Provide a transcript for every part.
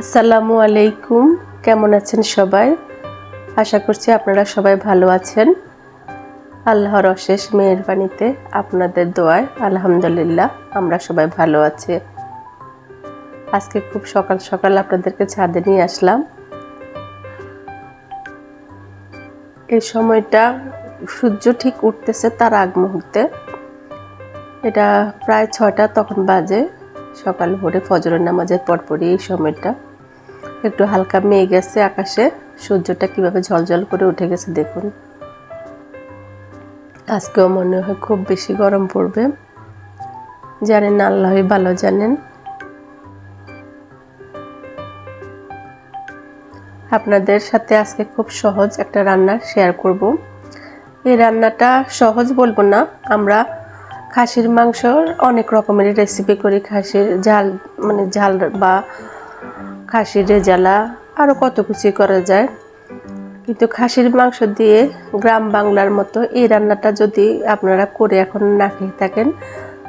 আসসালামু আলাইকুম। কেমন আছেন সবাই? আশা করছি আপনারা সবাই ভালো আছেন। আল্লাহর অশেষ মেহেরবানিতে আপনাদের দোয়ায় আলহামদুলিল্লাহ আমরা সবাই ভালো আছি। আজকে খুব সকাল সকাল আপনাদেরকে ছাদে নিয়ে আসলাম। এই সময়টা সূর্য ঠিক উঠতেছে তার আগ মুহূর্তে। এটা প্রায় ছয়টা তখন বাজে। সকাল ভোরে ফজরের নামাজের পরপরই এই সময়টা। একটু হালকা মেয়ে গেছে আকাশে। সূর্যটা কীভাবে ঝলঝল করে উঠে গেছে দেখুন। আজকেও মনে হয় খুব বেশি গরম পড়বে। জানেন না, আল্লাহই ভালো জানেন। আপনাদের সাথে আজকে খুব সহজ একটা রান্না শেয়ার করব। এই রান্নাটা সহজ বলব না, আমরা খাসির মাংসর অনেক রকমের রেসিপি করি। খাসির ঝাল মানে ঝাল বা খাসির রেজালা আরও কত কিছুই করা যায়। কিন্তু খাসির মাংস দিয়ে গ্রাম বাংলার মতো এই রান্নাটা যদি আপনারা করে এখন না খেয়ে থাকেন,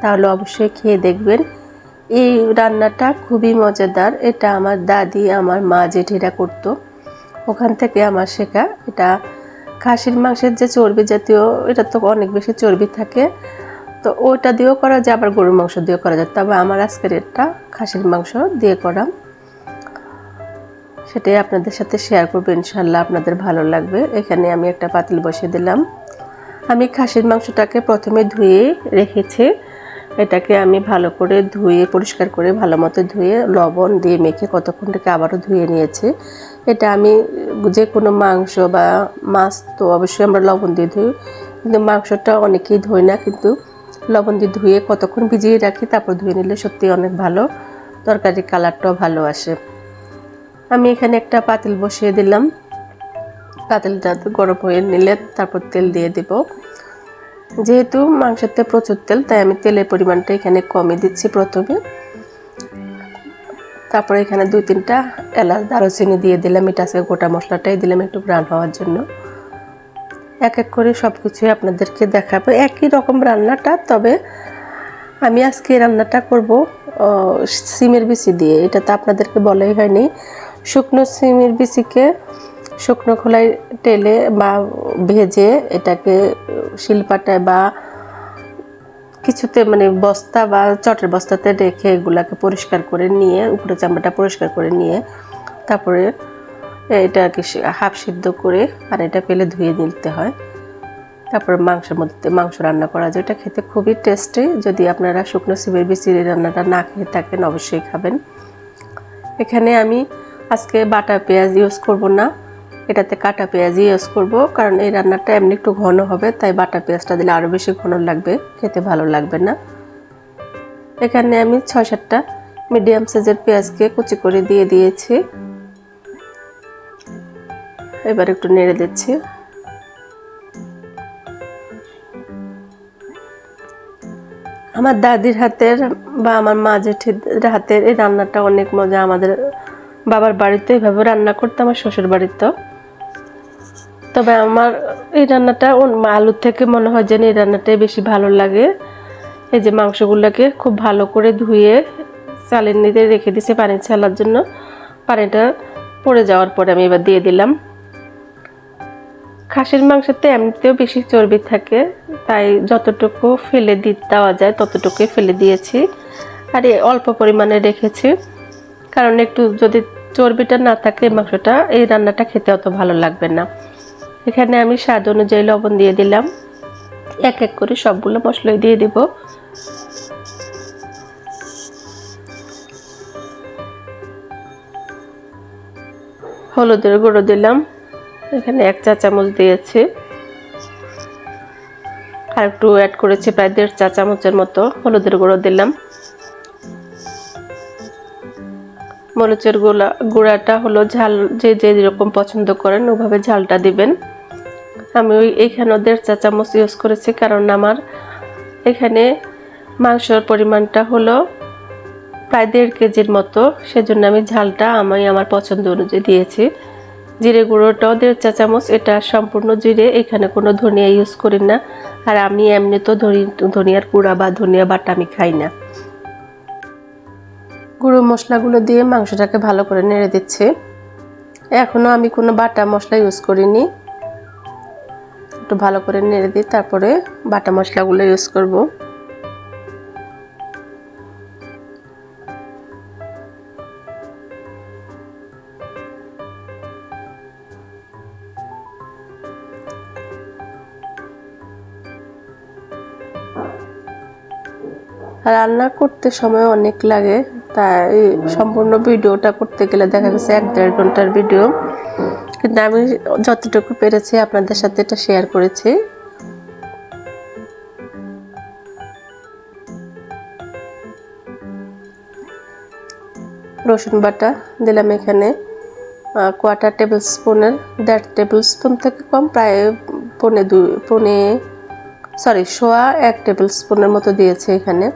তাহলে অবশ্যই খেয়ে দেখবেন। এই রান্নাটা খুবই মজাদার। এটা আমার দাদি, আমার মা জেঠিরা করতো। ওখান থেকে আমার শেখা এটা খাসির মাংসের যে চর্বি জাতীয়, এটা তো অনেক বেশি চর্বি থাকে। তো ওটা দিয়েও করা যায়, আবার গরুর মাংস দিয়েও করা যায়। তবে আমার আজকের এটা খাসির মাংস দিয়ে করা। সেটাই আপনাদের সাথে শেয়ার করব ইনশাল্লাহ আপনাদের ভালো লাগবে। এখানে আমি একটা পাতিল বসিয়ে দিলাম। আমি খাসির মাংসটাকে প্রথমে ধুয়ে রেখেছি। এটাকে আমি ভালো করে ধুয়ে, পরিষ্কার করে ভালো মতো ধুয়ে, লবণ দিয়ে মেখে কতক্ষণ থেকে আবারও ধুয়ে নিয়েছি। এটা আমি যে কোনো মাংস বা মাছ তো অবশ্যই আমরা লবণ দিয়ে ধুই। কিন্তু মাংসটা অনেকেই ধুই না, কিন্তু লবণ দিয়ে ধুয়ে কতক্ষণ ভিজিয়ে রাখি, তারপর ধুয়ে নিলে সত্যি অনেক ভালো। তরকারির কালারটাও ভালো আসে। আমি এখানে একটা পাতিল বসিয়ে দিলাম। পাতিলটা গরম হয়ে নিলে তারপর তেল দিয়ে দেব। যেহেতু মাংসতে প্রচুর তেল, তাই আমি তেলের পরিমাণটা এখানে কমে দিচ্ছি প্রথমে। তারপরে এখানে দুই তিনটা এলাচ, দারুচিনি দিয়ে দিলাম। এটা আজকে গোটা মশলাটাই দিলাম একটু ব্রান হওয়ার জন্য। এক এক করে সব কিছুই আপনাদেরকে দেখাবো। একই রকম রান্নাটা, তবে আমি আজকে রান্নাটা করব সিমের বিচি দিয়ে। এটা তো আপনাদেরকে বলাই হয়নি। শুকনো সিমের বিচিকে শুকনো খোলায় টেলে বা ভেজে এটাকে শিলপাটায় বা কিছুতে মানে বস্তা বা চটের বস্তাতে রেখে এগুলাকে পরিষ্কার করে নিয়ে উপরে চামড়াটা পরিষ্কার করে নিয়ে তারপরে এটাকে হাফ সিদ্ধ করে আর এটা পেলে ধুয়ে নিতে হয়। তারপর মাংসের মধ্যে মাংস রান্না করা যায়। এটা খেতে খুবই টেস্টি। যদি আপনারা শুকনো সিমের বিচির রান্নাটা না খেয়ে থাকেন, অবশ্যই খাবেন। এখানে আমি আজকে বাটা পেঁয়াজ ইউজ করব না। এটাতে কাটা পেঁয়াজ ইউজ করব, কারণ এই রান্নাটা এমনি একটু ঘন হবে, তাই বাটা পেঁয়াজটা দিলে আরও বেশি ঘন লাগবে, খেতে ভালো লাগবে না। এখানে আমি ছয় সাতটা মিডিয়াম সাইজের পেঁয়াজকে কুচি করে দিয়ে দিয়েছি। এবার একটু নেড়ে দিচ্ছি। আমার দাদির হাতের বা আমার মা জেঠির হাতের এই রান্নাটা অনেক মজা, আমাদের বাবার বাড়িতে এভাবে রান্না করতে আমার শ্বশুর বাড়িতেও। তবে আমার এই রান্নাটা আলুর থেকে মনে হয় যেন এই রান্নাটাই বেশি ভালো লাগে। এই যে মাংসগুলোকে খুব ভালো করে ধুয়ে চালের নিতে রেখে দিছে পানি ছালার জন্য। পানিটা পড়ে যাওয়ার পরে আমি এবার দিয়ে দিলাম। খাসির মাংসতে এমনিতেও বেশি চর্বি থাকে, তাই যতটুকু ফেলে দি দেওয়া যায় ততটুকুই ফেলে দিয়েছি। আর অল্প পরিমাণে রেখেছি। কারণ একটু যদি চর্বিটা না থাকে মাংসটা, এই রান্নাটা খেতে অত ভালো লাগবে না। এখানে আমি স্বাদ অনুযায়ী লবণ দিয়ে দিলাম। এক এক করে সবগুলো মশলাই দিয়ে দিব। হলুদের গুঁড়ো দিলাম। এখানে এক চা চামচ দিয়েছি। আর একটু অ্যাড করেছি প্রায় দেড় চা চামচের মতো হলুদের গুঁড়ো দিলাম। মরিচের গুঁড়া গুঁড়াটা হলো ঝাল, যে যে যেরকম পছন্দ করেন ওভাবে ঝালটা দিবেন। আমি ওই এইখানেও দেড় চা চামচ ইউজ করেছি, কারণ আমার এখানে মাংসর পরিমাণটা হলো প্রায় দেড় কেজির মতো। সেজন্য আমি ঝালটা আমি আমার পছন্দ অনুযায়ী দিয়েছি। জিরে গুঁড়োটাও দেড় চা চামচ, এটা সম্পূর্ণ জিরে, এখানে কোনো ধনিয়া ইউজ করি না। আর আমি এমনি তো ধনিয়ার গুঁড়া বা ধনিয়া বাটা আমি খাই না। গুঁড়ো মশলাগুলো দিয়ে মাংসটাকে ভালো করে নেড়ে দিচ্ছি। এখনও আমি কোনো বাটা মশলা ইউজ করিনি। একটু ভালো করে নেড়ে দিই তারপরে বাটা মশলাগুলো ইউজ করব। রান্না করতে সময় অনেক লাগে। তাই সম্পূর্ণ ভিডিওটা করতে গেলে দেখা গেছে এক দেড় ঘণ্টার ভিডিও। কিন্তু আমি যতটুকু পেরেছি আপনাদের সাথে এটা শেয়ার করেছি। রসুন বাটা দিলাম এখানে কোয়ার্টার টেবিল স্পুনের দেড় টেবিল স্পুন থেকে কম, প্রায় পনে দুই পনে সরি সোয়া এক টেবিল স্পুনের মতো দিয়েছে এখানে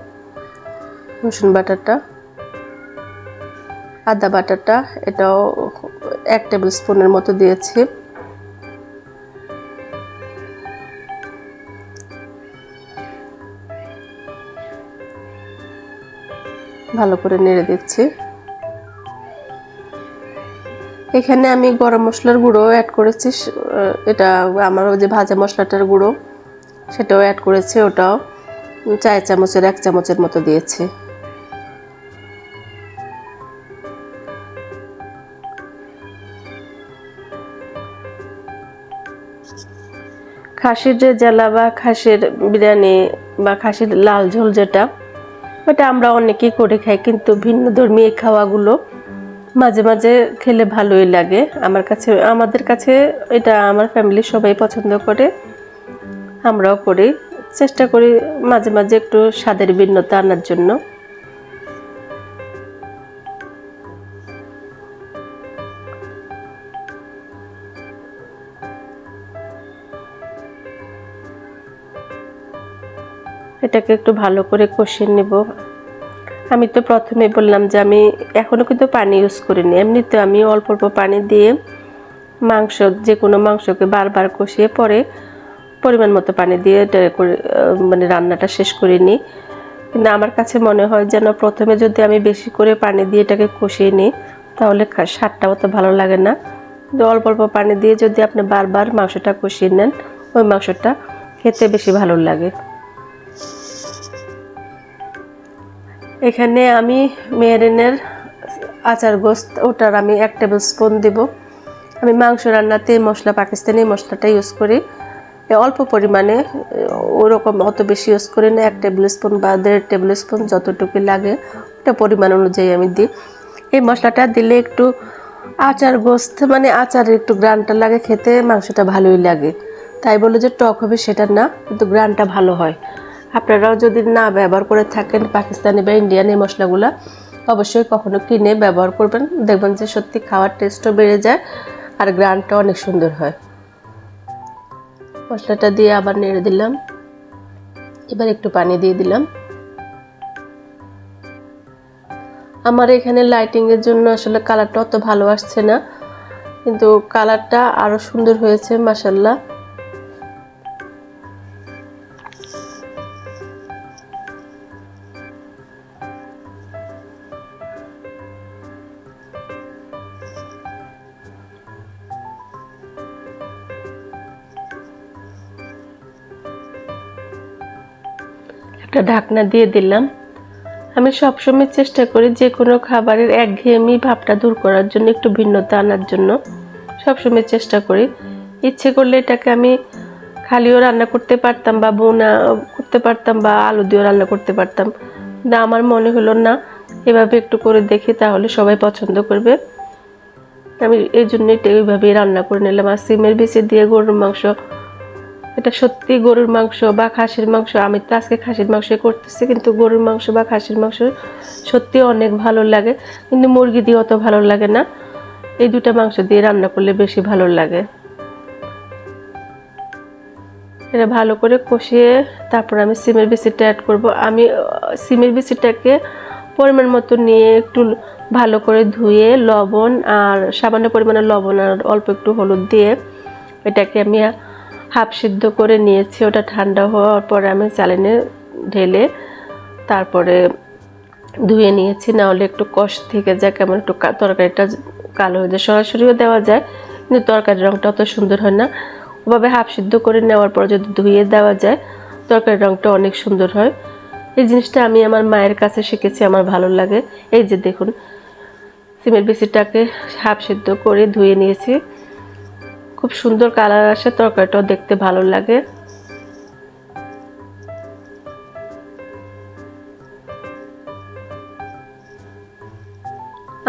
রসুন বাটাটা। আদা বাটাটা এটাও এক টেবিল স্পুনের মতো দিয়েছি। ভালো করে নেড়ে দিচ্ছি। এখানে আমি গরম মশলার গুঁড়ো অ্যাড করেছি এটা আমার ওই যে ভাজা মশলাটার গুঁড়ো, সেটাও অ্যাড করেছি, ওটাও চার চামচের, এক চামচের মতো দিয়েছি। খাসির যে জ্বালা বা খাসির বিরিয়ানি বা খাসির লাল ঝোল যেটা, ওটা আমরা অনেকেই করে খাই, কিন্তু ভিন্ন ধর্মী এই খাওয়াগুলো মাঝে মাঝে খেলে ভালোই লাগে। আমার কাছে, আমাদের কাছে এটা আমার ফ্যামিলির সবাই পছন্দ করে, আমরাও করি। চেষ্টা করি মাঝে মাঝে একটু স্বাদের ভিন্নতা আনার জন্য। এটাকে একটু ভালো করে কষিয়ে নেব। আমি তো প্রথমে বললাম যে আমি এখনও কিন্তু পানি ইউজ করিনি। এমনিতে আমি অল্প অল্প পানি দিয়ে মাংস, যে কোনো মাংসকে বারবার কষিয়ে পরে পরিমাণ মতো পানি দিয়ে এটা মানে রান্নাটা শেষ করে নিই। কিন্তু আমার কাছে মনে হয় যেন প্রথমে যদি আমি বেশি করে পানি দিয়ে এটাকে কষিয়ে নিই, তাহলে স্বাদটা অত ভালো লাগে না। অল্প অল্প পানি দিয়ে যদি আপনি বারবার মাংসটা কষিয়ে নেন, ওই মাংসটা খেতে বেশি ভালো লাগে। এখানে আমি মেয়ারিনের আচার গোস্ত, ওটার আমি এক টেবিল স্পুন দেবো। আমি মাংস রান্নাতে মশলা, পাকিস্তানি মশলাটা ইউজ করি। অল্প পরিমাণে ওরকম অত বেশি ইউজ করি না, এক টেবিল স্পুন বা দেড় টেবিল স্পুন যতটুকু লাগে, ওটা পরিমাণ অনুযায়ী আমি দিই। এই মশলাটা দিলে একটু আচার গোস্ত মানে আচারের একটু গ্রানটা লাগে, খেতে মাংসটা ভালোই লাগে। তাই বলে যে টক হবে সেটা না, কিন্তু গ্রানটা ভালো হয়। আপনারাও যদি না ব্যবহার করে থাকেন পাকিস্তানি বা ইন্ডিয়ান এই মশলাগুলো, অবশ্যই কখনো কিনে ব্যবহার করবেন। দেখবেন যে সত্যি খাওয়ার টেস্টও বেড়ে যায় আর গ্রানটা অনেক সুন্দর হয়। মশলাটা দিয়ে আবার নেড়ে দিলাম। এবার একটু পানি দিয়ে দিলাম। আমার এখানে লাইটিংয়ের জন্য আসলে কালারটা অত ভালো আসছে না, কিন্তু কালারটা আরও সুন্দর হয়েছে মাসাল্লাহ একটা ঢাকনা দিয়ে দিলাম। আমি সবসময় চেষ্টা করি যে কোনো খাবারের একঘেয়েমি ভাবটা দূর করার জন্য, একটু ভিন্নতা আনার জন্য সবসময় চেষ্টা করি। ইচ্ছে করলে এটাকে আমি খালিও রান্না করতে পারতাম বা বোনা করতে পারতাম বা আলু দিয়েও রান্না করতে পারতাম। না আমার মনে হলো, না, এভাবে একটু করে দেখি তাহলে সবাই পছন্দ করবে। আমি এই জন্যই এইভাবেই রান্না করে নিলাম। আর সিমের বিচি দিয়ে গরুর মাংস এটা সত্যি গরুর মাংস বা খাসির মাংস। আমি তো আজকে খাসির মাংস করতেছি, কিন্তু গরুর মাংস বা খাসির মাংস সত্যি অনেক ভালো লাগে, কিন্তু মুরগি দিয়ে অত ভালো লাগে না। এই দুটা মাংস দিয়ে রান্না করলে বেশি ভালো লাগে। এটা ভালো করে কষিয়ে তারপর আমি সিমের বিচিটা অ্যাড করব। আমি সিমের বিচিটাকে পরিমাণ মতো নিয়ে একটু ভালো করে ধুয়ে লবণ আর সামান্য পরিমাণে লবণ আর অল্প একটু হলুদ দিয়ে এটাকে আমি হাফ সিদ্ধ করে নিয়েছি, ওটা ঠান্ডা হওয়ার পরে আমি চালেনে ঢেলে তারপরে ধুয়ে নিয়েছি না হলে একটু কষ থেকে যায়, কেমন একটু তরকারিটা কালো হয়ে যায়। সরাসরিও দেওয়া যায়, কিন্তু তরকারির রঙটা অত সুন্দর হয় না। ওভাবে হাফ সিদ্ধ করে নেওয়ার পর যদি ধুয়ে দেওয়া যায়, তরকারির রঙটা অনেক সুন্দর হয়। এই জিনিসটা আমি আমার মায়ের কাছে শিখেছি, আমার ভালো লাগে। এই যে দেখুন, সিমের বিচিটাকে হাফ সিদ্ধ করে ধুয়ে নিয়েছি। খুব সুন্দর কালার আসে তরকারিটাও দেখতে ভালো লাগে।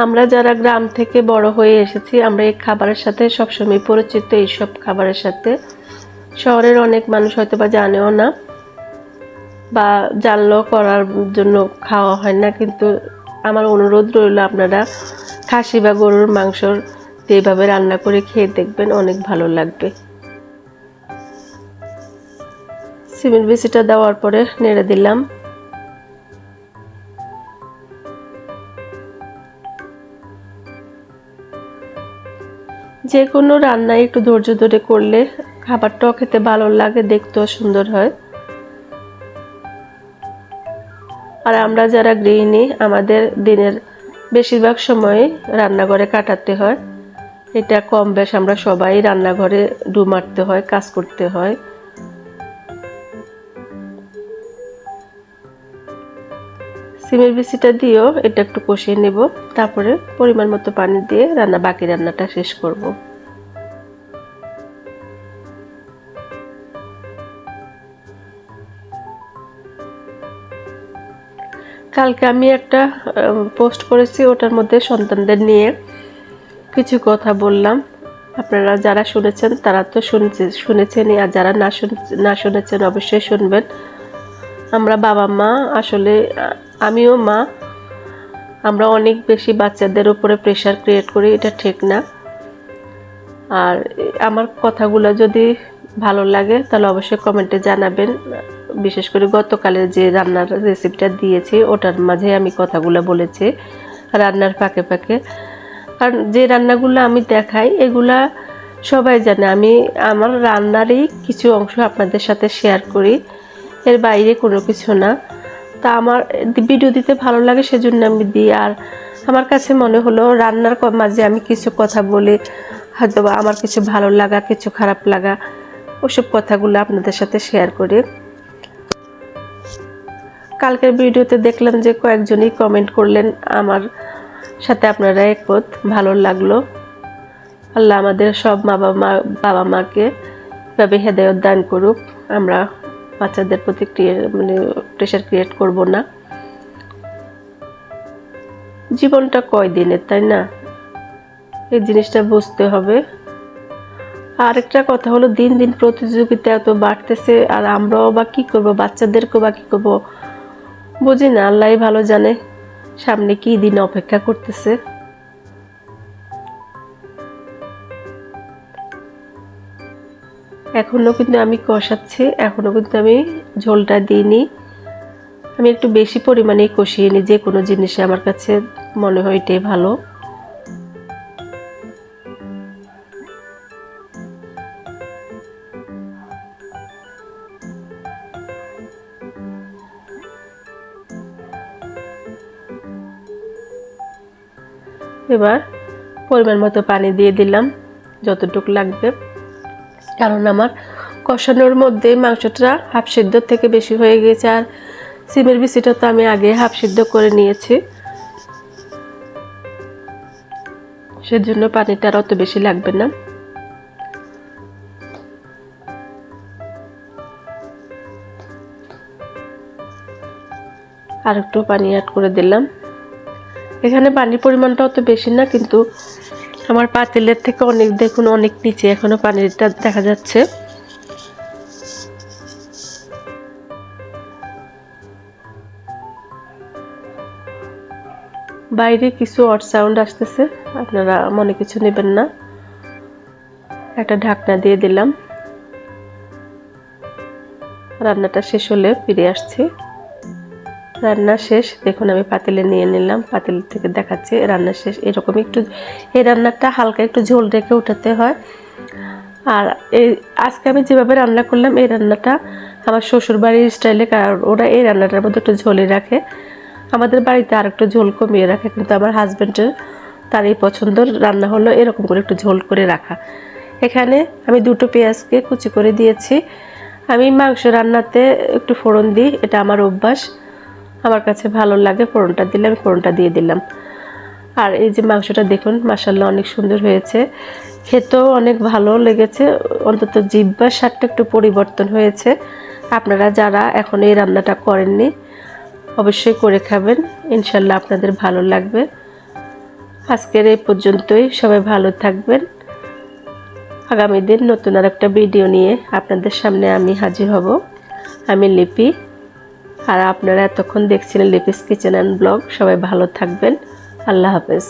আমরা যারা গ্রাম থেকে বড় হয়ে এসেছি, আমরা এই খাবারের সাথে সবসময় পরিচিত এইসব খাবারের সাথে। শহরের অনেক মানুষ হয়তো বা জানেও না বা জানলেও করার জন্য খাওয়া হয় না, কিন্তু আমার অনুরোধ রইল আপনারা খাসি বা গরুর মাংসর এইভাবে রান্না করে খেয়ে দেখবেন অনেক ভালো লাগবে। সিমেন্ট বেশিটা দেওয়ার পরে নেড়ে দিলাম। যে কোনো রান্নায় একটু ধৈর্য ধরে করলে খাবারটাও খেতে ভালো লাগে, দেখতেও সুন্দর হয়। আর আমরা যারা গৃহিণী, আমাদের দিনের বেশিরভাগ সময় রান্নাঘরে কাটাতে হয়। এটা কম বেশ, আমরা সবাই রান্নাঘরে ডু মারতে হয়, কাজ করতে হয়। সিমের বিচিটা দিয়েও এটা একটু কষিয়ে নেব, তারপরে পরিমাণ মতো পানি দিয়ে রান্না, বাকি রান্নাটা শেষ করব। কালকে আমি একটা পোস্ট করেছি, ওটার মধ্যে সন্তানদের নিয়ে। কিছু কথা বললাম। আপনারা যারা শুনেছেন, তারা তো শুনছে, শুনেছেনই, আর যারা না শুনে, না শুনেছেন অবশ্যই শুনবেন। আমরা বাবা মা আসলে, আমিও মা, আমরা অনেক বেশি বাচ্চাদের উপরে প্রেশার ক্রিয়েট করি, এটা ঠিক না। আর আমার কথাগুলো যদি ভালো লাগে, তাহলে অবশ্যই কমেন্টে জানাবেন। বিশেষ করে গতকালের যে রান্নার রেসিপিটা দিয়েছি, ওটার মাঝে আমি কথাগুলো বলেছি, রান্নার ফাঁকে ফাঁকে। কারণ যে রান্নাগুলো আমি দেখাই, এগুলা সবাই জানে। আমি আমার রান্নারই কিছু অংশ আপনাদের সাথে শেয়ার করি। এর বাইরে কোনো কিছু না। তা আমার ভিডিও দিতে ভালো লাগে সেজন্য আমি দিই। আর আমার কাছে মনে হলো রান্নার মাঝে আমি কিছু কথা বলে হয়তো বা আমার কিছু ভালো লাগা, কিছু খারাপ লাগা, ওসব কথাগুলো আপনাদের সাথে শেয়ার করি। কালকের ভিডিওতে দেখলাম যে কয়েকজনই কমেন্ট করলেন আমার সাথে আপনারা একমত, ভালো লাগল। আল্লাহ আমাদের সব মা বাবা মা, বাবা মাকে এভাবে হেদায়ত দান করুক। আমরা বাচ্চাদের প্রতি মানে প্রেশার ক্রিয়েট করব না। জীবনটা কয় দিনের, তাই না? এই জিনিসটা বুঝতে হবে। আরেকটা কথা হলো, দিন দিন প্রতিযোগিতা এত বাড়তেছে, আর আমরাও বা কি করব, বাচ্চাদেরকেও বা কি করব, বুঝি না আল্লাহ ভালো জানে। সামনে কি দিন অপেক্ষা করতেছে? এখনও কিন্তু আমি কষাচ্ছি, এখনও কিন্তু আমি ঝোলটা দিইনি। আমি একটু বেশি পরিমাণে কষিয়ে নিই, যে কোনো জিনিসে আমার কাছে মনে হয় এটাই ভালো। এবার পরিমাণ মতো পানি দিয়ে দিলাম, যতটুকু লাগবে। কারণ আমার কষানোর মধ্যে মাংসটা হাফ সিদ্ধ থেকে বেশি হয়ে গেছে, আর সিমের বিচিটা তো আমি আগে হাফ সিদ্ধ করে নিয়েছি। সেজন্য পানিটা আর অত বেশি লাগবে না। আর একটু পানি অ্যাড করে দিলাম। এখানে পানির পরিমাণটা অত বেশি না, কিন্তু আমার পাতিলের থেকে অনেক, দেখুন, অনেক নিচে এখনও পানিটা দেখা যাচ্ছে। বাইরে কিছু অট সাউন্ড আসতেছে, আপনারা মনে কিছু নেবেন না। একটা ঢাকনা দিয়ে দিলাম। রান্নাটা শেষ হলে ফিরে আসছি। রান্না শেষ। দেখুন, আমি পাতিলে নিয়ে নিলাম, পাতিল থেকে দেখাচ্ছি, রান্না শেষ। এরকম একটু, এই রান্নাটা হালকা একটু ঝোল রেখে উঠাতে হয়। আর এই, আজকে আমি যেভাবে রান্না করলাম, এই রান্নাটা আমার শ্বশুর বাড়ির স্টাইলে, কারণ ওরা এই রান্নাটার মধ্যে একটু ঝোলে রাখে। আমাদের বাড়িতে আর একটু ঝোল কমিয়ে রাখে, কিন্তু আমার হাজব্যান্ডের তার এই পছন্দের রান্না হলো এরকম করে একটু ঝোল করে রাখা। এখানে আমি দুটো পেঁয়াজকে কুচি করে দিয়েছি। আমি মাংস রান্নাতে একটু ফোড়ন দিই, এটা আমার অভ্যাস। আমার কাছে ভালো লাগে, ফোড়নটা দিলে আমি ফোড়নটা দিয়ে দিলাম। আর এই যে মাংসটা দেখুন মাসাল্লাহ অনেক সুন্দর হয়েছে। খেতেও অনেক ভালো লেগেছে, অন্তত জিব্বার স্বাদটা একটু পরিবর্তন হয়েছে। আপনারা যারা এখন এই রান্নাটা করেননি, অবশ্যই করে খাবেন ইনশাল্লাহ আপনাদের ভালো লাগবে। আজকের এই পর্যন্তই, সবাই ভালো থাকবেন। আগামী দিন নতুন আর একটা ভিডিও নিয়ে আপনাদের সামনে আমি হাজির হব। আমি লিপি। আর আপনারা এতক্ষণ দেখছিলেন লিপিস কিচেন অ্যান্ড ব্লগ সবাই ভালো থাকবেন। আল্লাহ হাফেজ।